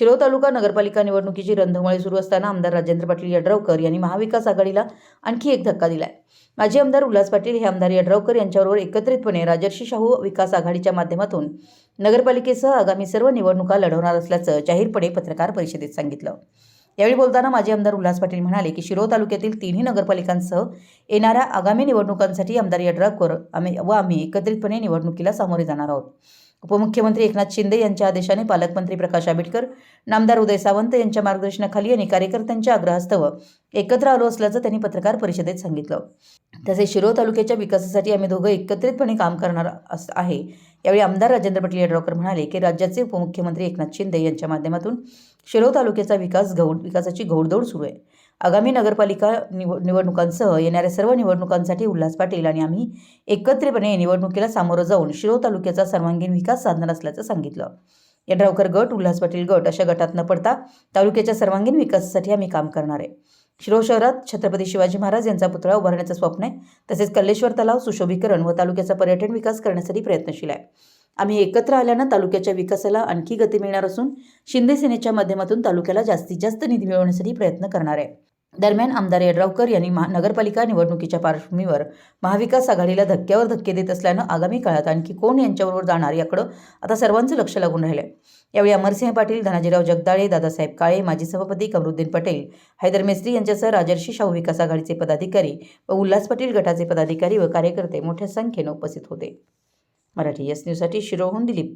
शिरोळ तालुका नगरपालिका निवडणुकीची रंधुमाळी सुरू असताना आमदार राजेंद्र पाटील यड्रावकर यांनी महाविकास आघाडीला आणखी एक धक्का दिलाय. माजी आमदार उल्हास पाटील हे आमदार यड्रावकर यांच्याबरोबर एकत्रितपणे राजर्षी शाहू विकास आघाडीच्या माध्यमातून नगरपालिकेसह आगामी सर्व निवडणुका लढवणार असल्याचं जाहीरपणे पत्रकार परिषदेत सांगितलं. यावेळी बोलताना माजी आमदार उल्हास पाटील म्हणाले की शिरोळ तालुक्यातील तिन्ही नगरपालिकांसह येणाऱ्या आगामी निवडणुकांसाठी आमदार यड्रावकर आम्ही व आम्ही एकत्रितपणे निवडणुकीला सामोरे जाणार आहोत. उपमुख्यमंत्री एकनाथ शिंदे यांच्या आदेशाने पालकमंत्री प्रकाश आंबेडकर नामदार उदय सावंत यांच्या मार्गदर्शनाखाली आणि कार्यकर्त्यांच्या आग्रहास्तव एकत्र आलो असल्याचं त्यांनी पत्रकार परिषदेत सांगितलं. तसेच शिरोळ तालुक्याच्या विकासासाठी आम्ही दोघं एकत्रितपणे काम करणार आहे. यावेळी आमदार राजेंद्र पाटील यड्रावकर म्हणाले की राज्याचे उपमुख्यमंत्री एकनाथ शिंदे यांच्या माध्यमातून शिरोळ तालुक्याचा विकास घौड विकासाची घोडदौड सुरू आहे. आगामी नगरपालिका निव निवडणुकांसह येणाऱ्या सर्व निवडणुकांसाठी उल्हास पाटील आणि आम्ही एकत्रितपणे निवडणुकीला सामोरं जाऊन शिरो तालुक्याचा सर्वांगीण विकास साधणार असल्याचं सांगितलं. यड्रावकर गट उल्हास पाटील गट अशा गटात न पडता तालुक्याच्या सर्वांगीण विकासासाठी आम्ही काम करणार आहे. शिरो शहरात छत्रपती शिवाजी महाराज यांचा पुतळा उभारण्याचं स्वप्न आहे. तसेच कल्लेश्वर तलाव सुशोभीकरण व तालुक्याचा पर्यटन विकास करण्यासाठी प्रयत्नशील आहे. आम्ही एकत्र आल्यानं तालुक्याच्या विकासाला आणखी गती मिळणार असून शिंदे सेनेच्या माध्यमातून तालुक्याला जास्तीत जास्त निधी मिळवण्यासाठी प्रयत्न करणार आहे. दरम्यान आमदार यड्रावकर यांनी महा नगरपालिका निवडणुकीच्या पार्श्वभूमीवर महाविकास आघाडीला धक्क्यावर धक्के देत असल्यानं आगामी काळात आणखी कोण यांच्याबरोबर जाणार याकडं आता सर्वांचं लक्ष लागून राहिलं यावेळी अमरसिंह पाटील धनाजीराव जगदाळे दादासाहेब काळे माजी सभापती कमरुद्दीन पटेल हैदर मेस्त्री यांच्यासह राजर्षी शाहू विकास आघाडीचे पदाधिकारी व उल्हास पाटील गटाचे पदाधिकारी व कार्यकर्ते मोठ्या संख्येनं उपस्थित होते. मराठी एस न्यूजसाठी शिरोहून दिलीप